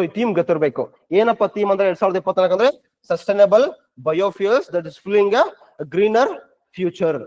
So ಈ theme ಗೊತ್ತಿರ್ಬೇಕು ಏನಪ್ಪ ಥೀಮ್ ಅಂದ್ರೆ ಎರಡ್ ಸಾವಿರದ ಇಪ್ಪತ್ನಾಲ್ಕು ಅಂದ್ರೆ sustainable biofuels that is fuelling a greener future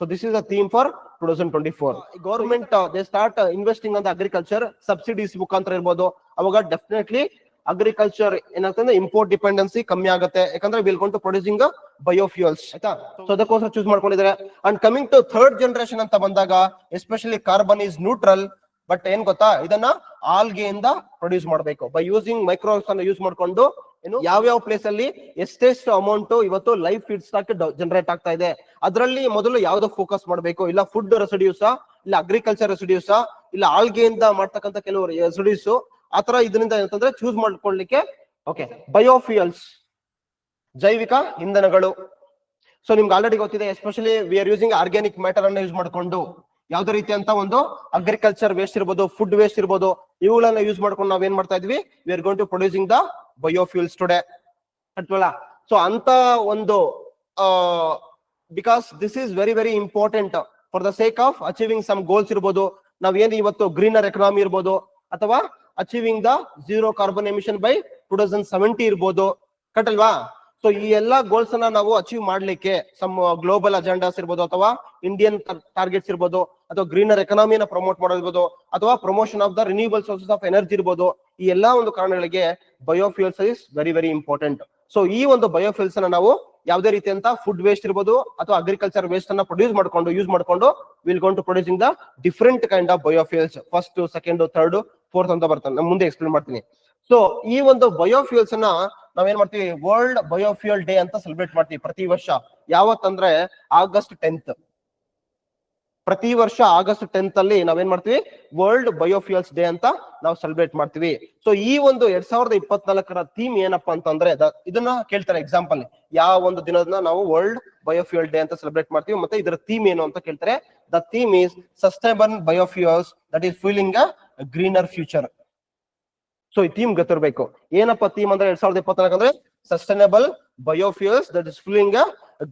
so this is a theme for two thousand twenty four government they start investing ಅಂತ ಅಗ್ರಿಕಲ್ಚರ್ ಸಬ್ಸಿಡೀಸ್ ಮುಖಾಂತರ ಇರ್ಬೋದು. ಅವಾಗ ಡೆಫಿನೆಟ್ಲಿ ಅಗ್ರಿಕಲ್ಚರ್ ಏನಾಗ್ತದೆ ಇಂಪೋರ್ಟ್ ಡಿಪೆಂಡೆನ್ಸಿ ಕಮ್ಮಿ ಆಗುತ್ತೆ. ಯಾಕಂದ್ರೆ ವಿಲ್ ಟು ಪ್ರೊಡ್ಯೂಸಿಂಗ್ ಬಯೋಫ್ಯೂಲ್ಸ್ ಆಯ್ತಾ? So ಅದಕ್ಕೋಸ್ಕರ ಚೂಸ್ ಮಾಡ್ಕೊಂಡಿದ್ದಾರೆ. And coming to third generation ಅಂತ ಬಂದಾಗ especially carbon is neutral but ಏನ್ ಗೊತ್ತಾ? ಇದನ್ನ ಆಲ್ಗೆಯಿಂದ ಪ್ರೊಡ್ಯೂಸ್ ಮಾಡಬೇಕು. ಬೈ ಯೂಸಿಂಗ್ ಮೈಕ್ರೋಸ್ ಅನ್ನ ಯೂಸ್ ಮಾಡ್ಕೊಂಡು ಏನು ಯಾವ ಪ್ಲೇಸ್ ಅಲ್ಲಿ ಎಷ್ಟೆಷ್ಟು ಅಮೌಂಟ್ ಇವತ್ತು ಲೈಫ್ ಫೀಡ್ ಸ್ಟಾಕ್ ಜನರೇಟ್ ಆಗ್ತಾ ಇದೆ. ಅದರಲ್ಲಿ ಮೊದಲು ಯಾವ್ದು ಫೋಕಸ್ ಮಾಡಬೇಕು? ಇಲ್ಲ ಫುಡ್ ರೆಸಿಡ್ಯೂಸ ಇಲ್ಲ ಅಗ್ರಿಕಲ್ಚರ್ ರೆಸಿಡ್ಯೂಸ ಇಲ್ಲ ಆಲ್ಗೆಯಿಂದ ಮಾಡ್ತಕ್ಕಂಥ ಕೆಲವು ರೆಸಿಡ್ಯೂಸ್ ಆತರ ಇದರಿಂದ ಏನಂತಂದ್ರೆ ಚೂಸ್ ಮಾಡ್ಕೊಳ್ಳಿಕ್ಕೆ ಓಕೆ ಬಯೋಫಿಯಲ್ಸ್ ಜೈವಿಕ ಇಂಧನಗಳು. ಸೊ ನಿಮ್ಗೆ ಆಲ್ರೆಡಿ ಗೊತ್ತಿದೆ especially we are using organic matter ಅನ್ನ ಯೂಸ್ ಮಾಡ್ಕೊಂಡು. ಯಾವ್ದೇ ರೀತಿ ಅಂತ ಒಂದು ಅಗ್ರಿಕಲ್ಚರ್ ವೇಸ್ಟ್ ಇರ್ಬೋದು ಫುಡ್ ವೇಸ್ಟ್ ಇರ್ಬೋದು, ಇವುಗಳನ್ನ ಯೂಸ್ ಮಾಡ್ಕೊಂಡು ನಾವ್ ಏನ್ ಮಾಡ್ತಾ ಇದ್ವಿ? We are to producing the biofuels today ಅಲ್ವಾ ಸೊ ಅಂತ ಒಂದು because this is very very important for the sake of achieving some goals ಇರ್ಬೋದು. ನಾವ್ ಏನ್ ಇವತ್ತು ಗ್ರೀನರ್ ಎಕನಾಮಿ ಇರ್ಬೋದು, ಅಥವಾ achieving the zero carbon emission by two thousand seventy ಇರ್ಬೋದು. ಕಟ್ಟಲ್ವಾ ಸೊ ಈ ಎಲ್ಲಾ ಗೋಲ್ಸ್ ಅನ್ನ ನಾವು ಅಚೀವ್ ಮಾಡ್ಲಿಕ್ಕೆ ಸಮ್ ಗ್ಲೋಬಲ್ ಅಜೆಂಡಾಸ್ ಇರ್ಬೋದು ಅಥವಾ ಇಂಡಿಯನ್ ಟಾರ್ಗೆಟ್ಸ್ ಇರ್ಬೋದು ಅಥವಾ ಗ್ರೀನರ್ ಎಕನಾಮಿನ ಪ್ರಮೋಟ್ ಮಾಡೋದಿರ್ಬೋದು ಅಥವಾ promotion of the renewable sources of energy ಇರ್ಬೋದು. ಈ ಎಲ್ಲಾ ಒಂದು ಕಾರಣಗಳಿಗೆ biofuels is very very important so ಈ ಒಂದು ಬಯೋಫ್ಯೂಲ್ಸ್ ಅನ್ನ ನಾವು ಯಾವುದೇ ರೀತಿಯಂತ ಫುಡ್ ವೇಸ್ಟ್ ಇರ್ಬೋದು ಅಥವಾ ಅಗ್ರಿಕಲ್ಚರ್ ವೇಸ್ಟ್ ಅನ್ನ ಪ್ರೊಡ್ಯೂಸ್ ಮಾಡ್ಕೊಂಡು ಯೂಸ್ ಮಾಡ್ಕೊಂಡು will gone to producing the different kind of biofuels first second third fourth ಅಂತ ಬರ್ತಾನೆ ನಾನು ಮುಂದೆ ಎಕ್ಸ್ಪ್ಲೇನ್ ಮಾಡ್ತೀನಿ. ಸೊ ಈ ಒಂದು ಬಯೋಫ್ಯೂಲ್ಸ್ ಅನ್ನ ನಾವೇನ್ ಮಾಡ್ತೀವಿ? ವರ್ಲ್ಡ್ ಬಯೋಫ್ಯೂಲ್ ಡೇ ಅಂತ ಸೆಲೆಬ್ರೇಟ್ ಮಾಡ್ತೀವಿ ಪ್ರತಿ ವರ್ಷ. ಯಾವತ್ತಂದ್ರೆ ಆಗಸ್ಟ್ ಟೆಂತ್ ಪ್ರತಿ ವರ್ಷ ಆಗಸ್ಟ್ ಟೆಂತ್ ಅಲ್ಲಿ ನಾವೇನ್ ಮಾಡ್ತೀವಿ? ವರ್ಲ್ಡ್ ಬಯೋಫ್ಯೂಲ್ಸ್ ಡೇ ಅಂತ ನಾವು ಸೆಲೆಬ್ರೇಟ್ ಮಾಡ್ತೀವಿ. ಸೊ ಈ ಒಂದು ಎರಡ್ ಸಾವಿರದ ಇಪ್ಪತ್ನಾಲ್ಕರ ಥೀಮ್ ಏನಪ್ಪಾ ಅಂತಂದ್ರೆ ಇದನ್ನ ಕೇಳ್ತಾರೆ ಎಕ್ಸಾಂಪಲ್ ಯಾವ ಒಂದು ದಿನದ ನಾವು ವರ್ಲ್ಡ್ ಬಯೋಫ್ಯೂಲ್ ಡೇ ಅಂತ ಸೆಲೆಬ್ರೇಟ್ ಮಾಡ್ತೀವಿ ಮತ್ತೆ ಇದರ ಥೀಮ್ ಏನು ಅಂತ ಕೇಳ್ತಾರೆ. The theme is sustainable biofuels that is fuelling a greener future so ಈ ಥೀಮ್ ಗೊತ್ತಿರ್ಬೇಕು. ಏನಪ್ಪ ಥೀಮ್ ಅಂದ್ರೆ ಎರಡ್ ಸಾವಿರದ ಇಪ್ಪತ್ನಾಲ್ಕು ಅಂದ್ರೆ sustainable biofuels that is fuelling a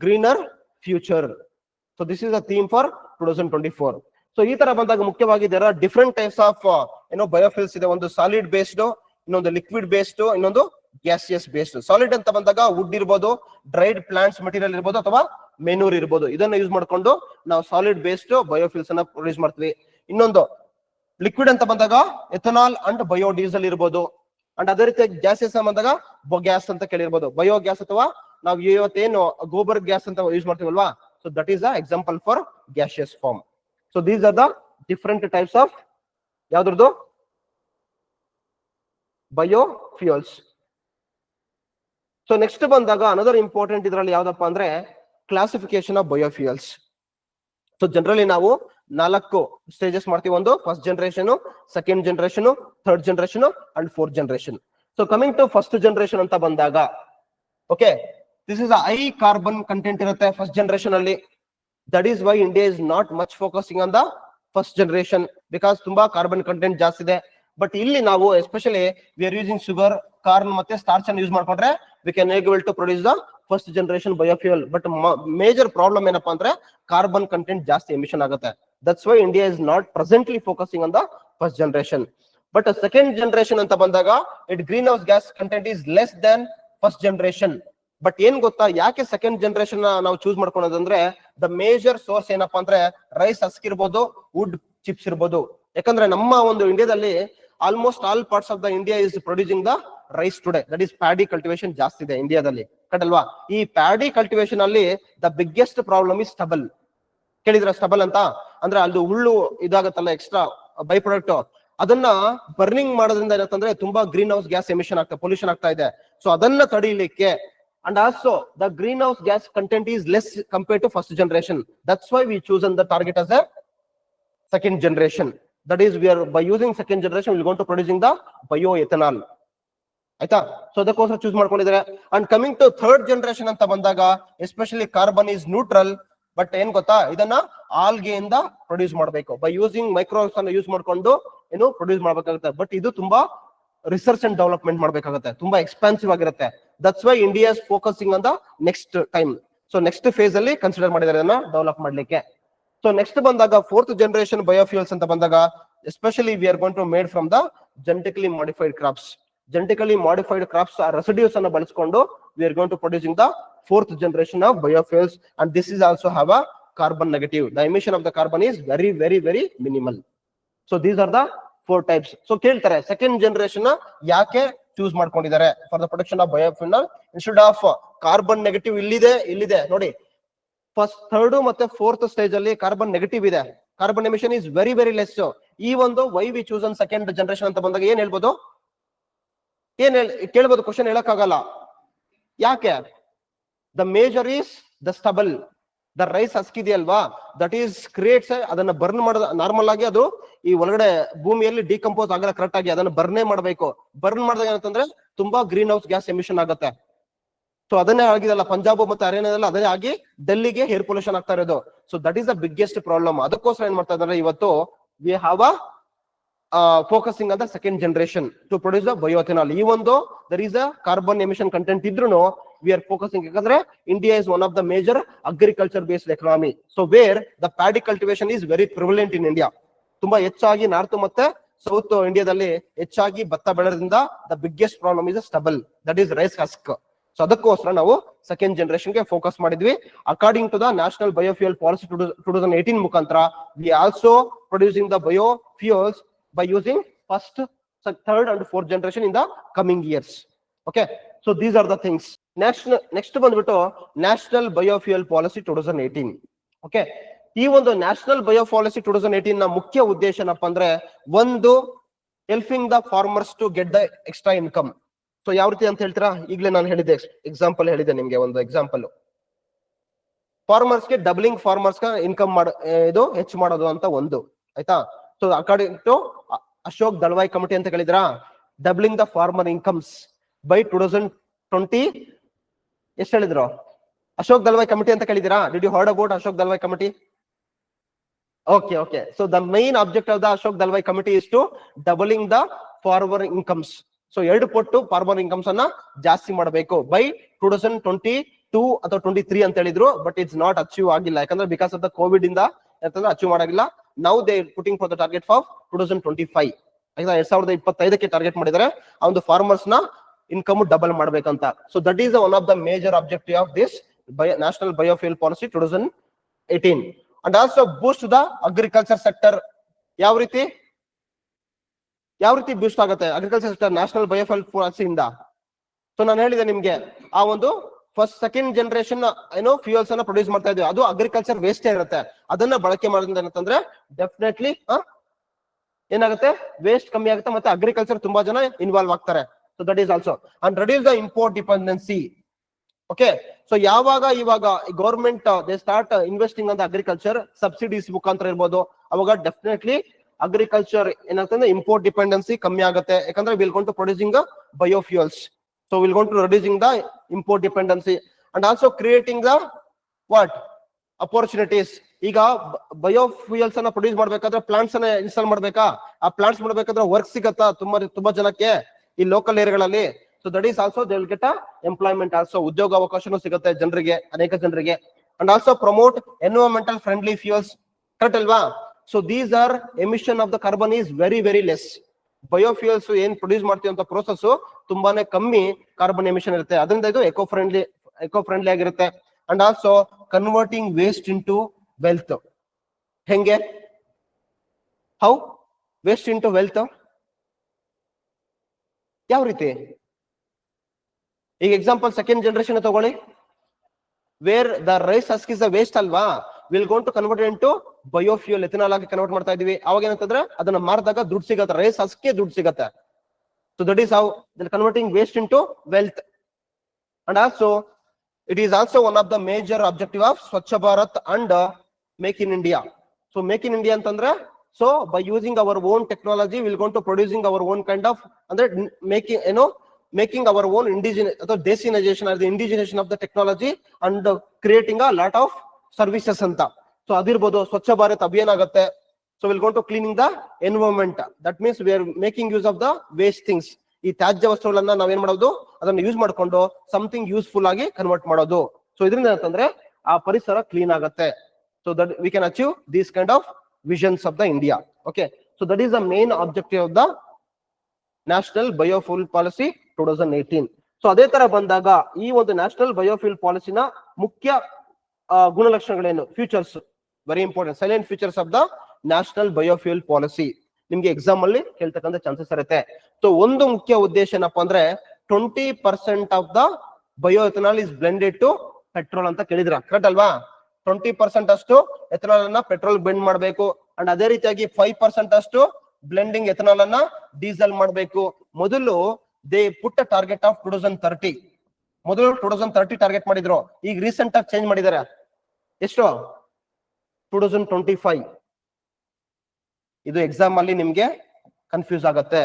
greener future so this is a theme for two thousand twenty four so ಈ ತರ ಬಂದಾಗ ಮುಖ್ಯವಾಗಿ there are different types of ಏನೋ ಬಯೋಫ್ಯೂಲ್ಸ್ ಇದೆ. ಒಂದು ಸಾಲಿಡ್ ಬೇಸ್ಡ್ ಇನ್ನೊಂದು ಲಿಕ್ವಿಡ್ ಬೇಸ್ಡ್ ಇನ್ನೊಂದು ಗ್ಯಾಸಿಯಸ್ ಬೇಸ್ಡ್ ಸಾಲಿಡ್ ಅಂತ ಬಂದಾಗ ವುಡ್ ಇರ್ಬೋದು ಡ್ರೈಡ್ ಪ್ಲಾಂಟ್ಸ್ ಮೆಟೀರಿಯಲ್ ಇರ್ಬೋದು ಅಥವಾ ಮೆನೂರ್ ಇರ್ಬೋದು. ಇದನ್ನ ಯೂಸ್ ಮಾಡ್ಕೊಂಡು ನಾವು ಸಾಲಿಡ್ ಬೇಸ್ಡ್ ಬಯೋಫ್ಯೂಲ್ಸ್ ಅನ್ನ ಪ್ರೊಡ್ಯೂಸ್ ಮಾಡ್ತೀವಿ. ಇನ್ನೊಂದು ಲಿಕ್ವಿಡ್ ಅಂತ ಬಂದಾಗ ಎಥನಾಲ್ ಅಂಡ್ ಬಯೋಡೀಸೆಲ್ ಇರ್ಬೋದು. ಅಂಡ್ ಅದೇ ರೀತಿ ಗ್ಯಾಸಸ್ ಬಂದಾಗ ಗ್ಯಾಸ್ ಅಂತ ಕೇಳಿರ್ಬೋದು. ಬಯೋ ಗ್ಯಾಸ್ ಅಥವಾ ನಾವು ಇವತ್ತೇನು ಗೋಬರ್ ಗ್ಯಾಸ್ ಅಂತ use ಮಾಡ್ತೀವಲ್ವಾ? So that is a example for gaseous form so these are the different types of ಯಾವ್ದ್ರದ್ದು? Bio fuels so next ಬಂದಾಗ ಅನದರ್ ಇಂಪಾರ್ಟೆಂಟ್ ಇದರಲ್ಲಿ ಯಾವ್ದಪ್ಪ ಅಂದ್ರೆ classification of biofuels so generally ನಾವು ನಾಲ್ಕು ಸ್ಟೇಜಸ್ ಮಾಡ್ತೀವಿ ಒಂದು first generation second generation third generation and fourth generation so coming to first generation ಅಂತ ಬಂದಾಗ okay this is I carbon content ಇರುತ್ತೆ ಫಸ್ಟ್ ಜನರೇಷನ್ ಅಲ್ಲಿ. That is why India is not much focusing on the first generation because ತುಂಬಾ carbon content ಜಾಸ್ತಿ ಇದೆ. But ಇಲ್ಲಿ ನಾವು especially we are using sugar corn ಮತ್ತೆ ಸ್ಟಾರ್ಚ್ ಅನ್ನು use ಮಾಡ್ಕೊಂಡ್ರೆ we can able to produce the first generation biofuel but major problem ಏನಪ್ಪಾ ಅಂದ್ರೆ ಕಾರ್ಬನ್ ಕಂಟೆಂಟ್ ಜಾಸ್ತಿ ಎಮಿಷನ್ ಆಗುತ್ತೆ. That's why India is not presently focusing on the first generation but second generation ಅಂತ ಬಂದಾಗ it green house gas content is less than first generation but ಏನ್ ಗೊತ್ತಾ, ಯಾಕೆ second generation ನಾವು ಚೂಸ್ ಮಾಡ್ಕೊಳೋದಂದ್ರೆ the major source ಏನಪ್ಪಾ ಅಂದ್ರೆ rice husk ಇರ್ಬೋದು ವುಡ್ ಚಿಪ್ಸ್ ಇರ್ಬೋದು. ಯಾಕಂದ್ರೆ ನಮ್ಮ ಒಂದು ಇಂಡಿಯಾದಲ್ಲಿ almost all parts of the India is producing the rice today that is paddy cultivation ಜಾಸ್ತಿ ಇದೆ ಇಂಡಿಯಾದಲ್ಲಿ ಕಟ್ ಅಲ್ವಾ? ಈ ಪ್ಯಾಡಿ ಕಲ್ಟಿವೇಶನ್ ಅಲ್ಲಿ the biggest problem is stubble ಕೇಳಿದ್ರ ಸ್ಟಬಲ್ ಅಂತ? ಅಂದ್ರೆ ಅದು ಹುಳ್ಳು ಇದಾಗತ್ತಲ್ಲ ಎಕ್ಸ್ಟ್ರಾ ಬೈ ಪ್ರಾಡಕ್ಟ್ ಅದನ್ನ ಬರ್ನಿಂಗ್ ಮಾಡೋದ್ರಿಂದ ಏನಂತಂದ್ರೆ ತುಂಬಾ ಗ್ರೀನ್ ಹೌಸ್ ಗ್ಯಾಸ್ ಎಮಿಷನ್ ಆಗ್ತಾ ಪೊಲ್ಯೂಷನ್ ಆಗ್ತಾ ಇದೆ. ಸೊ ಅದನ್ನ ತಡೀಲಿಕ್ಕೆ and also the greenhouse gas content is less compare to first generation that's why we choose on the target as a second generation that is we are by using second generation will gone to producing the bio ethanol ಆಯ್ತಾ? So ಅದಕ್ಕೋಸ್ಕರ choose ಮಾಡ್ಕೊಂಡಿದ್ದಾರೆ. And coming to third generation ಅಂತ ಬಂದಾಗ especially carbon is neutral but ಏನ್ ಗೊತ್ತಾ? ಇದನ್ನ ಆಲ್ಗೆಯಿಂದ produce ಮಾಡಬೇಕು. ಬೈ ಯೂಸಿಂಗ್ ಮೈಕ್ರೋಸ್ ಅನ್ನು ಯೂಸ್ ಮಾಡ್ಕೊಂಡು, ಏನು ಪ್ರೊಡ್ಯೂಸ್ ಮಾಡ್ಬೇಕಾಗುತ್ತೆ. ಬಟ್ ಇದು ತುಂಬಾ ರಿಸರ್ಚ್ ಅಂಡ್ ಡೆವಲಪ್ಮೆಂಟ್ ಮಾಡ್ಬೇಕಾಗುತ್ತೆ. ತುಂಬಾ ಎಕ್ಸ್ಪೆನ್ಸಿವ್ ಆಗಿರುತ್ತೆ. That's why India focusing on the next time so next phase ಅಲ್ಲಿ ಕನ್ಸಿಡರ್ ಮಾಡಿದ್ದಾರೆ ಇದನ್ನ ಡೆವಲಪ್ ಮಾಡ್ಲಿಕ್ಕೆ. ಸೊ ನೆಕ್ಸ್ಟ್ ಬಂದಾಗ ಫೋರ್ತ್ ಜನರೇಷನ್ ಬಯೋಫ್ಯೂಲ್ಸ್ ಅಂತ ಬಂದಾಗ especially we are gone to made from the genetically modified crops genetically modified crops residues ಅನ್ನು ಬಳಸಿಕೊಂಡು we are going to producing the fourth generation of biofuels and this is also have a carbon negative the emission of the carbon is very very very minimal so these are the four types so ಕೇಳ್ತಾರೆ second generation ಯಾಕೆ choose ಮಾಡ್ಕೊಂಡಿದ್ದಾರೆ? For the production of biofuel instead of carbon negative ಇಲ್ಲಿದೆ ಇಲ್ಲಿದೆ. ನೋಡಿ first third ಮತ್ತೆ fourth stage ಅಲ್ಲಿ carbon negative ಇದೆ. Carbon emission is very very less ಈ ಒಂದು why we choose on second generation ಅಂತ ಬಂದಾಗ ಏನ್ ಹೇಳ್ಬೋದು? ಏನ್ ಹೇಳ್ ಕೇಳ್ಬೋದು ಕ್ವಶನ್ ಹೇಳಕ್ಕಾಗಲ್ಲ. ಯಾಕೆ? The major is the stubble the rice ಅಸ್ಕಿದೆಯಲ್ವಾ that is creates ಅದನ್ನ ಬರ್ನ್ ಮಾಡೋದು ನಾರ್ಮಲ್ ಆಗಿ ಅದು ಈ ಒಳಗಡೆ ಭೂಮಿಯಲ್ಲಿ ಡಿಕಂಪೋಸ್ ಆಗಲ್ಲ ಕರೆಕ್ಟ್ ಆಗಿ ಅದನ್ನ ಬರ್ನೇ ಮಾಡಬೇಕು. ಬರ್ನ್ ಮಾಡಿದಾಗ ಏನಂತಂದ್ರೆ ತುಂಬಾ ಗ್ರೀನ್ ಹೌಸ್ ಗ್ಯಾಸ್ ಎಮಿಷನ್ ಆಗುತ್ತೆ. ಸೊ ಅದನ್ನೇ ಆಗಿದಲ್ಲ, ಪಂಜಾಬ್ ಮತ್ತೆ ಹರಿಯಾಣದಲ್ಲಿ ಅದೇ ಆಗಿ ಡೆಲ್ಲಿಗೆ ಏರ್ ಪೊಲ್ಯೂಷನ್ ಆಗ್ತಾ ಇರೋದು. So that is the biggest problem ಅದಕ್ಕೋಸ್ಕರ ಏನ್ ಮಾಡ್ತಾ ಇದ್ದಾರೆ, ಇವತ್ತು we have a focusing on the second generation to produce the bioethanol ಈ ಒಂದು there is a carbon emission content ಇದ್ರು ವಿ ಆರ್ ಫೋಕಸಿಂಗ್ ಯಾಕಂದ್ರೆ India is one of the major agriculture based economy so where the paddy cultivation is very prevalent in India ತುಂಬಾ ಹೆಚ್ಚಾಗಿ north ಮತ್ತೆ south ಇಂಡಿಯಾದಲ್ಲಿ ಹೆಚ್ಚಾಗಿ ಭತ್ತ ಬೆಳೆದ್ರಿಂದ the biggest problem is stubble that is rice husk so ಅದಕ್ಕೋಸ್ಕರ ನಾವು second ಜನರೇಷನ್ಗೆ focus ಮಾಡಿದ್ವಿ. According to the national biofuel policy two thousand eighteen ಮುಖಾಂತರ we also producing the biofuels by using first third and fourth generation in the coming years okay so these are the things national next ಬಂದ್ಬಿಟ್ಟು national biofuel policy two thousand eighteen okay ಈ ಒಂದು national bio policy two thousand ಏಟೀನ್ನ ಮುಖ್ಯ ಉದ್ದೇಶ ಏನಪ್ಪಾ ಅಂದ್ರೆ ಒಂದು helping the farmers to get the extra income so ಯಾವ ರೀತಿ ಅಂತ ಹೇಳ್ತೀರಾ? ಈಗಲೇ ನಾನು ಹೇಳಿದೆ ಎಕ್ಸಾಂಪಲ್ ಹೇಳಿದೆ ನಿಮ್ಗೆ ಒಂದು ಎಕ್ಸಾಂಪಲ್ ಫಾರ್ಮರ್ಸ್ಗೆ ಡಬ್ಲಿಂಗ್ ಫಾರ್ಮರ್ಸ್ ಇನ್ಕಮ್ ಮಾಡ, ಇದು ಹೆಚ್ಚು ಮಾಡೋದು ಅಂತ ಒಂದು. ಆಯ್ತಾ? So according to Ashok Dalwai committee ಅಂತ ಹೇಳಿದ್ರಾ? Doubling the farmer incomes by two thousand twenty ಎಷ್ಟು ಹೇಳಿದ್ರು? ಅಶೋಕ್ ದಳ್ವಾಯ್ ಕಮಿಟಿ ಅಂತ ಕೇಳಿದಿರಾ did you heard about Ashok Dalwai committee okay okay so the main object of the Ashok Dalwai committee is to doubling the farmer incomes so ಎರಡು ಪಟ್ಟು farmer incomes ಅನ್ನ ಜಾಸ್ತಿ ಮಾಡಬೇಕು by two thousand twenty two ಅಥವಾ twenty three ಅಂತ ಹೇಳಿದ್ರು but it's not achieve ಆಗಿಲ್ಲ. ಯಾಕಂದ್ರೆ ಬಿಕಾಸ್ ಆಫ್ ದ ಕೋವಿಡ್ ಇಂದ ಯಾಕಂದ್ರೆ ಅಚೀವ್ ಮಾಡಾಗಿಲ್ಲ. ನಾವು they putting for the target for two thousand twenty five ಆಯ್ತಾ ಎರಡ್ ಸಾವಿರದ ಇಪ್ಪತ್ತೈದಕ್ಕೆ ಟಾರ್ಗೆಟ್ ಮಾಡಿದರೆ. ಆ ಒಂದು ಫಾರ್ಮರ್ಸ್ನ ಇನ್ಕಮ್ ಡಬಲ್ ಮಾಡ್ಬೇಕಂತ. So that is one of the major objective of this national biofuel policy two thousand eighteen and also boost the agriculture sector ಯಾವ ರೀತಿ? ಯಾವ ರೀತಿ ಬೂಸ್ಟ್ ಆಗುತ್ತೆ? ಅಗ್ರಿಕಲ್ಚರ್ ಸೆಕ್ಟರ್ ನ್ಯಾಷನಲ್ ಬಯೋಫ್ಯೂಲ್ ಪಾಲಿಸಿಯಿಂದ ಸೊ ನಾನು ಹೇಳಿದೆ ನಿಮ್ಗೆ, ಆ ಒಂದು ಫಸ್ಟ್ ಸೆಕೆಂಡ್ ಜನರೇಷನ್ ಏನೋ ಫ್ಯೂಯಲ್ಸ್ ಅನ್ನ ಪ್ರೊಡ್ಯೂಸ್ ಮಾಡ್ತಾ ಇದೀವಿ ಅದು ಅಗ್ರಿಕಲ್ಚರ್ ವೇಸ್ಟ್ ಇರುತ್ತೆ. ಅದನ್ನ ಬಳಕೆ ಮಾಡೋದ್ರಿಂದ ಏನಂತಂದ್ರೆ ಡೆಫಿನೆಟ್ಲಿ ಏನಾಗುತ್ತೆ? ವೇಸ್ಟ್ ಕಮ್ಮಿ ಆಗುತ್ತೆ ಮತ್ತೆ ಅಗ್ರಿಕಲ್ಚರ್ ತುಂಬಾ ಜನ ಇನ್ವಾಲ್ವ್ ಆಗ್ತಾರೆ. So that is also and reduce the import dependency okay so ಯಾವಾಗ, ಇವಾಗ ಗೌರ್ಮೆಂಟ್ ದೇ ಸ್ಟಾರ್ಟ್ ಇನ್ವೆಸ್ಟಿಂಗ್ ಅಂತ ಅಗ್ರಿಕಲ್ಚರ್ ಸಬ್ಸಿಡೀಸ್ ಮುಖಾಂತರ ಇರ್ಬೋದು. ಅವಾಗ ಡೆಫಿನೆಟ್ಲಿ ಅಗ್ರಿಕಲ್ಚರ್ ಏನಾಗ್ತದೆ? ಇಂಪೋರ್ಟ್ ಡಿಪೆಂಡೆನ್ಸಿ ಕಮ್ಮಿ ಆಗುತ್ತೆ. ಯಾಕಂದ್ರೆ will gone to producing biofuels so will gone to reducing the import dependency and also creating the what opportunities ಈಗ ಬಯೋಫ್ಯೂಯಲ್ಸ್ ಅನ್ನ ಪ್ರೊಡ್ಯೂಸ್ ಮಾಡ್ಬೇಕಾದ್ರೆ ಪ್ಲಾಂಟ್ಸ್ ಅನ್ನ ಇನ್ಸ್ಟಾಲ್ ಮಾಡ್ಬೇಕಾ? ಆ ಪ್ಲಾಂಟ್ಸ್ ಮಾಡ್ಬೇಕಾದ್ರೆ ವರ್ಕ್ ಸಿಗತ್ತಾ? ತುಂಬಾ ತುಂಬಾ ಜನಕ್ಕೆ ಈ local ಏರಿಯಾಗಳಲ್ಲಿ so that is also they will get employment also ಉದ್ಯೋಗ ಅವಕಾಶನೂ ಸಿಗುತ್ತೆ ಜನರಿಗೆ, ಅನೇಕ ಜನರಿಗೆ. And also promote environmental friendly fuels correct ಅಲ್ವಾ? So these are emission of the carbon is very very less biofuels ಏನ್ ಪ್ರೊಡ್ಯೂಸ್ ಮಾಡ್ತೀವಿ ಅಂತ ಪ್ರೋಸೆಸ್ ತುಂಬಾನೇ ಕಮ್ಮಿ ಕಾರ್ಬನ್ ಎಮಿಷನ್ ಇರುತ್ತೆ. ಅದರಿಂದ ಇದು ಎಕೋ ಫ್ರೆಂಡ್ಲಿ ಎಕೋ ಫ್ರೆಂಡ್ಲಿ ಆಗಿರುತ್ತೆ. And also converting waste into wealth ಹೆಂಗೆ? How waste in to wealth ಯಾವ ರೀತಿ? ಈಗ ಎಕ್ಸಾಂಪಲ್ ಸೆಕೆಂಡ್ ಜನರೇಷನ್ ತಗೊಳ್ಳಿ. Where the rice husk is the waste ಅಲ್ವಾ? Will gone to convert in to biofuel ethanol ಆಗಿ convert ಮಾಡ್ತಾ ಇದೀವಿ ಅವಾಗ ಏನಂತಂದ್ರೆ ಅದನ್ನ ಮಾರಿದಾಗ ದುಡ್ಡು ಸಿಗತ್ತೆ. ರೈಸ್ ಹಸ್ಕೆ ದುಡ್ಡು ಸಿಗತ್ತೆ. So that is how converting waste into wealth and also it is also one of the major objective of Swachh Bharat and make in India so make in India ಅಂತಂದ್ರೆ so by using our own technology will gone to producing our own kind of ಅಂದ್ರೆ making ಏನೋ making our own indigene ಅಥವಾ desinisation or indigenisation of the technology and creating a lot of services ಅಂತ. So ಅದಿರ್ಬೋದು, ಸ್ವಚ್ಛ ಭಾರತ್ ಅಭಿಯಾನ ಆಗುತ್ತೆ so will gone to cleaning the environment that means we are making use of the waste things ಈ ತ್ಯಾಜ್ಯ ವಸ್ತುಗಳನ್ನ ನಾವೇನ್ ಮಾಡೋದು? ಅದನ್ನ ಯೂಸ್ ಮಾಡ್ಕೊಂಡು ಸಮಥಿಂಗ್ ಯೂಸ್ಫುಲ್ ಆಗಿ ಕನ್ವರ್ಟ್ ಮಾಡೋದು. ಸೊ ಇದರಿಂದ ಏನಂತಂದ್ರೆ, ಆ ಪರಿಸರ ಕ್ಲೀನ್ ಆಗುತ್ತೆ. So that we can achieve these kind of visions of the India okay so that is the main objective of the national biofuel policy two thousand eighteen so ಅದೇ ತರ ಬಂದಾಗ ಈ ಒಂದು ನ್ಯಾಷನಲ್ ಬಯೋಫ್ಯೂಲ್ ಪಾಲಿಸಿನ ಮುಖ್ಯ ಗುಣಲಕ್ಷಣಗಳೇನು? Futures very important silent features of the national biofuel policy ನಿಮ್ಗೆ exam ಅಲ್ಲಿ ಕೇಳ್ತಕ್ಕಂತ ಚಾನ್ಸಸ್ ಇರುತ್ತೆ. ಸೊ ಒಂದು ಮುಖ್ಯ ಉದ್ದೇಶ ಏನಪ್ಪಾ ಅಂದ್ರೆ twenty percent of the bio ethanol is blended to petrol ಅಂತ ಕೇಳಿದ್ರ? ಕರೆಕ್ಟ್ ಅಲ್ವಾ? ಟ್ವೆಂಟಿ ಪರ್ಸೆಂಟ್ ಅಷ್ಟು ಎಥನಾಲ್ ಅನ್ನ ಪೆಟ್ರೋಲ್ ಬ್ಲೆಂಡ್ ಮಾಡಬೇಕು. ಅಂಡ್ ಅದೇ ರೀತಿಯಾಗಿ ಫೈವ್ ಪರ್ಸೆಂಟ್ ಅಷ್ಟು ಬ್ಲೆಂಡಿಂಗ್ ಎಥನಾಲ್ ಅನ್ನ ಡೀಸೆಲ್ ಮಾಡಬೇಕು. ಮೊದಲು they put target of two thousand thirty ಮೊದಲು ಟೂ ತೌಸಂಡ್ ತರ್ಟಿ ಟಾರ್ಗೆಟ್ ಮಾಡಿದ್ರು. ಈಗ ರೀಸೆಂಟ್ ಆಗಿ ಚೇಂಜ್ ಮಾಡಿದ್ದಾರೆ ಎಷ್ಟು? ಟೂ ತೌಸಂಡ್ ಟ್ವೆಂಟಿ ಫೈವ್ ಇದು ಎಕ್ಸಾಮ್ ಅಲ್ಲಿ ನಿಮ್ಗೆ ಕನ್ಫ್ಯೂಸ್ ಆಗುತ್ತೆ.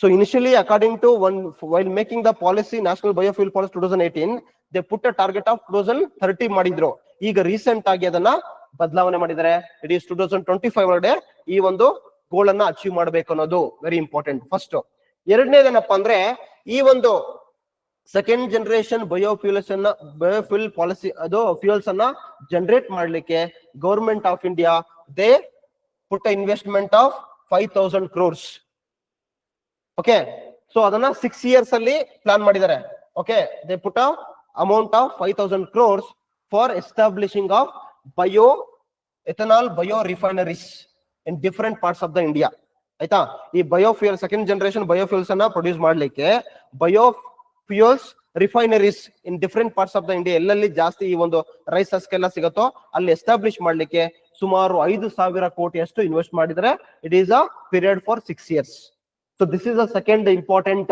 So initially according to one while making the policy national biofuel policy two thousand eighteen they put target of two thousand thirty ಮಾಡಿದ್ರು. ಈಗ ರೀಸೆಂಟ್ ಆಗಿ ಅದನ್ನ ಬದಲಾವಣೆ ಮಾಡಿದ್ದಾರೆ. It is two thousand twenty five ಒಳಗಡೆ ಈ ಒಂದು ಗೋಲ್ ಅನ್ನ ಅಚೀವ್ ಮಾಡಬೇಕು ಅನ್ನೋದು ವೆರಿ ಇಂಪಾರ್ಟೆಂಟ್ ಫಸ್ಟ್ ಎರಡನೇದೇನಪ್ಪ ಅಂದ್ರೆ ಈ ಒಂದು ಸೆಕೆಂಡ್ ಜನರೇಷನ್ ಬಯೋಫ್ಯೂಲ್ಸ್ ಅನ್ನ ಬಯೋಫ್ಯೂಲ್ ಪಾಲಿಸಿ ಅದು ಫ್ಯೂಲ್ಸ್ ಅನ್ನ ಜನರೇಟ್ ಮಾಡ್ಲಿಕ್ಕೆ government of India they put investment of five thousand crores okay so ಅದನ್ನ ಸಿಕ್ಸ್ ಇಯರ್ಸ್ ಅಲ್ಲಿ ಪ್ಲಾನ್ ಮಾಡಿದ್ದಾರೆ. Okay they put amount of five thousand crores for establishing of bio ethanol bio refineries in different parts of the India ಆಯ್ತಾ? ಈ biofuel second generation biofuels ಅನ್ನ produce ಮಾಡ್ಲಿಕ್ಕೆ bio fuels refineries in different parts of the India ಎಲ್ಲೆಲ್ಲಿ ಜಾಸ್ತಿ ಈ ಒಂದು rises ಎಲ್ಲ ಸಿಗುತ್ತೋ ಅಲ್ಲಿ ಎಸ್ಟಾಬ್ಲಿಷ್ ಮಾಡ್ಲಿಕ್ಕೆ ಸುಮಾರು ಐದು ಸಾವಿರ ಕೋಟಿಯಷ್ಟು ಇನ್ವೆಸ್ಟ್ ಮಾಡಿದ್ರೆ it is a period for six years so this is a second important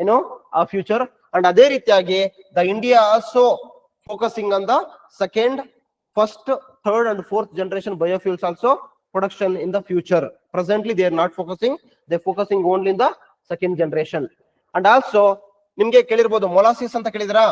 ಏನೋ ಆ ಫ್ಯೂಚರ್ ಅಂಡ್ ಅದೇ ರೀತಿಯಾಗಿ the India also focusing on the second first third and fourth generation biofuels also production in the future presently they are not focusing they focusing only in the second generation and also ನಿಮ್ಗೆ ಕೇಳಿರ್ಬೋದು molasses ಅಂತ ಕೇಳಿದ್ರಾ?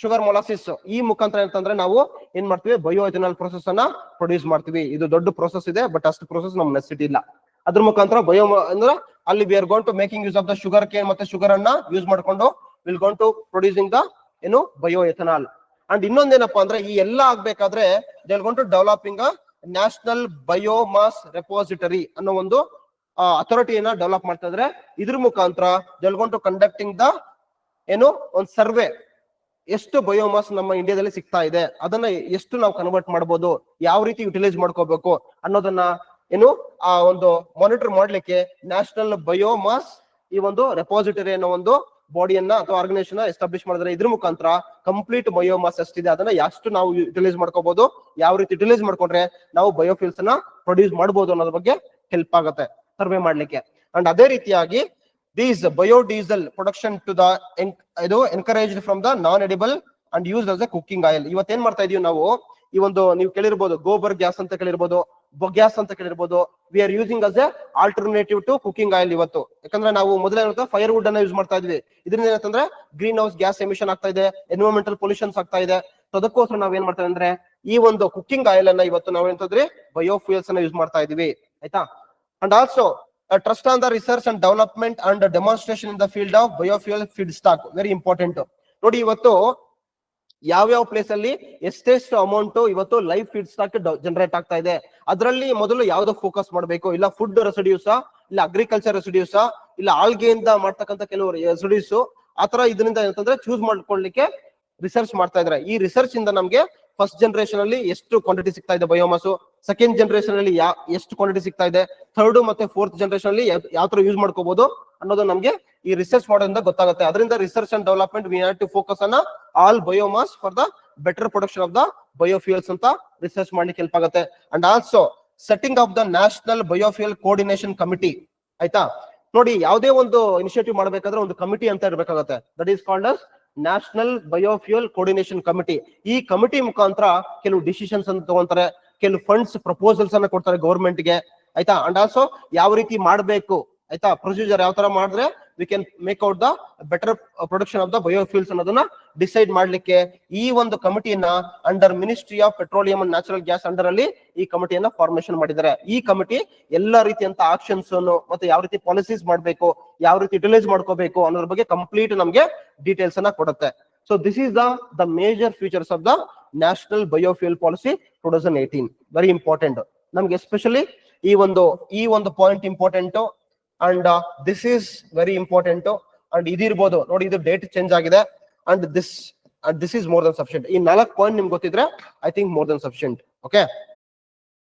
Sugar molasses. ಈ ಮುಖಾಂತರ ಅಂತಂದ್ರೆ ನಾವು ಏನ್ ಮಾಡ್ತೀವಿ? Bio ethanol process ಅನ್ನ ಪ್ರೊಡ್ಯೂಸ್ ಮಾಡ್ತೀವಿ. ಇದು ದೊಡ್ಡ ಪ್ರೊಸೆಸ್ ಇದೆ ಬಟ್ ಅಷ್ಟು ಪ್ರೊಸೆಸ್ ನಮ್ ನೆಸಿಟಿ ಇಲ್ಲ. ಅದ್ರ ಮುಖಾಂತರ ಬಯೋ ಅಂದ್ರೆ ಅಲ್ಲಿ we are gone to making use of the sugar cane ಮತ್ತೆ ಶುಗರ್ ಅನ್ನ ಯೂಸ್ ಮಾಡ್ಕೊಂಡು will gone to producing the ಏನು? ಬಯೋ ಎಥನಾಲ್ ಅಂಡ್ ಇನ್ನೊಂದೇನಪ್ಪಾ ಅಂದ್ರೆ ಈ ಎಲ್ಲ ಆಗ್ಬೇಕಾದ್ರೆ they gone to developing national biomass repository ಅನ್ನೋ ಒಂದು ಅಥಾರಿಟಿಯನ್ನ ಡೆವಲಪ್ ಮಾಡ್ತಾ ಇದ್ರೆ ಇದ್ರ ಮುಖಾಂತರ they gone to conducting the ಏನು ಒಂದು ಸರ್ವೆ ಎಷ್ಟು ಬಯೋಮಾಸ್ ನಮ್ಮ ಇಂಡಿಯಾದಲ್ಲಿ ಸಿಗ್ತಾ ಇದೆ, ಅದನ್ನ ಎಷ್ಟು ನಾವು ಕನ್ವರ್ಟ್ ಮಾಡ್ಬೋದು, ಯಾವ ರೀತಿ ಯುಟಿಲೈಸ್ ಮಾಡ್ಕೋಬೇಕು ಅನ್ನೋದನ್ನ ಏನು ಆ ಒಂದು ಮಾನಿಟರ್ ಮಾಡ್ಲಿಕ್ಕೆ ನ್ಯಾಷನಲ್ ಬಯೋಮಾಸ್ ಈ ಒಂದು ರೆಪಾಸಿಟರಿ ಅನ್ನೋ ಒಂದು ಬಾಡಿಯನ್ನ ಅಥವಾ ಆರ್ಗನೈಸೇಷನ್ ಎಸ್ಟಾಬ್ಲಿಷ್ ಮಾಡಿದ್ರೆ ಇದ್ರ ಮುಖಾಂತರ ಕಂಪ್ಲೀಟ್ ಬಯೋಮಾಸ್ ಎಷ್ಟಿದೆ ಅದನ್ನ ಎಷ್ಟು ನಾವು ಯುಟಿಲೈಸ್ ಮಾಡ್ಕೋಬಹುದು ಯಾವ ರೀತಿ ಯುಟಿಲೈಸ್ ಮಾಡ್ಕೊಂಡ್ರೆ ನಾವು ಬಯೋಫಿಲ್ಸ್ ಅನ್ನ ಪ್ರೊಡ್ಯೂಸ್ ಮಾಡಬಹುದು ಅನ್ನೋದ್ರ ಬಗ್ಗೆ ಹೆಲ್ಪ್ ಆಗುತ್ತೆ ಸರ್ವೆ ಮಾಡ್ಲಿಕ್ಕೆ. ಅಂಡ್ ಅದೇ ರೀತಿಯಾಗಿ these biodiesel production to the ಇದು encourage from the non edible and use as a cooking oil ಏನ್ ಮಾಡ್ತಾ ಇದೀವಿ ನಾವು? ಈ ಒಂದು ನೀವು ಕೇಳಿರ್ಬೋದು, ಗೋಬರ್ ಗ್ಯಾಸ್ ಅಂತ ಕೇಳಿರ್ಬೋದು ಗ್ಯಾಸ್ ಅಂತ ಕೇಳಿರ್ಬೋದು we are using as a alternative to cooking oil ಇವತ್ತು. ಯಾಕಂದ್ರೆ ನಾವು ಮೊದಲೇ ಫೈರ್ ವುಡ್ ಅನ್ನ ಯೂಸ್ ಮಾಡ್ತಾ ಇದ್ವಿ. ಇದರಿಂದ ಏನಂತಂದ್ರೆ ಗ್ರೀನ್ ಹೌಸ್ ಗ್ಯಾಸ್ ಎಮಿಷನ್ ಆಗ್ತಾ ಇದೆ ಎನ್ವೈರ್ಮೆಂಟಲ್ ಪೊಲ್ಯೂಷನ್ಸ್ ಆಗ್ತಾ ಇದೆ. ಅದಕ್ಕೋಸ್ಕರ ನಾವ್ ಏನ್ ಮಾಡ್ತಾ ಅಂದ್ರೆ, ಈ ಒಂದು ಕುಕಿಂಗ್ ಆಯಿಲ್ ಅನ್ನ ಇವತ್ತು ನಾವ್ ಎಂತಂದ್ರೆ ಬಯೋಫ್ಯೂಯಲ್ಸ್ ಅನ್ನ ಯೂಸ್ ಮಾಡ್ತಾ ಇದೀವಿ. ಆಯ್ತಾ? And also trust on the research and development and and in the field of of feedstock very important ನೋಡಿ, ಇವತ್ತು ಯಾವ ಯಾವ ಪ್ಲೇಸ್ ಅಲ್ಲಿ ಎಷ್ಟೆಷ್ಟು ಅಮೌಂಟ್ ಇವತ್ತು ಲೈಫ್ ಫೀಡ್ ಸ್ಟಾಕ್ ಜನರೇಟ್ ಆಗ್ತಾ ಇದೆ? ಅದರಲ್ಲಿ ಮೊದಲು ಯಾವ್ದು ಫೋಕಸ್ ಮಾಡಬೇಕು? ಇಲ್ಲ ಫುಡ್ ರೆಸಿಡ್ಯೂಸ ಇಲ್ಲ ಅಗ್ರಿಕಲ್ಚರ್ ರೆಸಿಡ್ಯೂಸ ಇಲ್ಲ ಆಲ್ಗೆಯಿಂದ ಮಾಡ್ತಕ್ಕಂಥ ಕೆಲವು ರೆಸಿಡ್ಯೂಸ್ ಆತರ ಇದರಿಂದ ಏನಂತಂದ್ರೆ ಚೂಸ್ ಮಾಡ್ಕೊಳ್ಳಿಕ್ಕೆ ರಿಸರ್ಚ್ ಮಾಡ್ತಾ ಇದ್ದಾರೆ ಈ ರಿಸರ್ಚ್ ಇಂದ ನಮ್ಗೆ ಫಸ್ಟ್ ಜನರೇಷನ್ ಅಲ್ಲಿ ಎಷ್ಟು ಕ್ವಾಂಟಿಟಿ ಸಿಗ್ತಾ ಇದೆ ಬಯೋಮಾಸು ಸೆಕೆಂಡ್ ಜನರೇಷನ್ ಅಲ್ಲಿ ಯಾ, ಎಷ್ಟು ಕ್ವಾಂಟಿಟಿ ಸಿಗ್ತಾ ಇದೆ? ಥರ್ಡ್ ಮತ್ತೆ ಫೋರ್ತ್ ಜನರೇಷನ್ ಅಲ್ಲಿ ಯಾವ ತರ ಯೂಸ್ ಮಾಡ್ಕೋಬಹುದು ಅನ್ನೋದು ನಮ್ಗೆ ಈ ರಿಸರ್ಚ್ ಮಾಡೋದ್ರಿಂದ ಗೊತ್ತಾಗುತ್ತೆ. ಅದರಿಂದ research and development we have to focus ಅನ್ನ all biomass for the better production of the biofuels ಅಂತ ರಿಸರ್ಚ್ ಮಾಡ್ಲಿಕ್ಕೆ ಹೆಲ್ಪ್ ಆಗುತ್ತೆ. And also setting of the national biofuel coordination committee ಆಯ್ತಾ? ನೋಡಿ, ಯಾವುದೇ ಒಂದು ಇನಿಷಿಯೇಟಿವ್ ಮಾಡಬೇಕಾದ್ರೆ ಒಂದು ಕಮಿಟಿ ಅಂತ ಇರಬೇಕಾಗುತ್ತೆ. That is called as national biofuel coordination committee ಈ ಕಮಿಟಿ ಮುಖಾಂತರ ಕೆಲವು ಡಿಸಿಷನ್ಸ್ ಅನ್ನು ತಗೊಂತಾರೆ. ಕೆಲವು ಫಂಡ್ಸ್ ಪ್ರಪೋಸಲ್ಸ್ ಅನ್ನ ಕೊಡ್ತಾರೆ ಗೌರ್ಮೆಂಟ್ಗೆ. ಆಯ್ತಾ? ಅಂಡ್ ಆಲ್ಸೋ ಯಾವ ರೀತಿ ಮಾಡಬೇಕು? ಆಯ್ತಾ? ಪ್ರೊಸೀಜರ್ ಯಾವ ತರ ಮಾಡಿದ್ರೆ we can make out the better production of the biofuels ಅನ್ನೋದನ್ನ ಡಿಸೈಡ್ ಮಾಡ್ಲಿಕ್ಕೆ ಈ ಒಂದು ಕಮಿಟಿಯನ್ನ under ministry of petroleum and natural gas under ಅಲ್ಲಿ ಈ ಕಮಿಟಿಯನ್ನ ಫಾರ್ಮೇಶನ್ ಮಾಡಿದ್ದಾರೆ. ಈ ಕಮಿಟಿ ಎಲ್ಲಾ ರೀತಿಯಂತ ಆಕ್ಷನ್ಸ್ ಅನ್ನು ಮತ್ತೆ ಯಾವ ರೀತಿ ಪಾಲಿಸೀಸ್ ಮಾಡಬೇಕು, ಯಾವ ರೀತಿ ಯುಟಿಲೈಸ್ ಮಾಡ್ಕೋಬೇಕು ಅನ್ನೋದ್ರ ಬಗ್ಗೆ ಕಂಪ್ಲೀಟ್ ನಮ್ಗೆ ಡೀಟೇಲ್ಸ್ ಅನ್ನ ಕೊಡುತ್ತೆ. So this is the the major futures of the national biofuel policy two thousand eighteen very important ನಮ್ಗೆ ಎಸ್ಪೆಷಲಿ ಈ ಒಂದು ಈ ಒಂದು point important and this is very important and ಇದಿರ್ಬೋದು. ನೋಡಿ, ಇದು ಡೇಟ್ ಚೇಂಜ್ ಆಗಿದೆ and this this is more than sufficient ಈ ನಾಲ್ಕು ಪಾಯಿಂಟ್ ನಿಮ್ಗೆ ಗೊತ್ತಿದ್ರೆ I think more than sufficient okay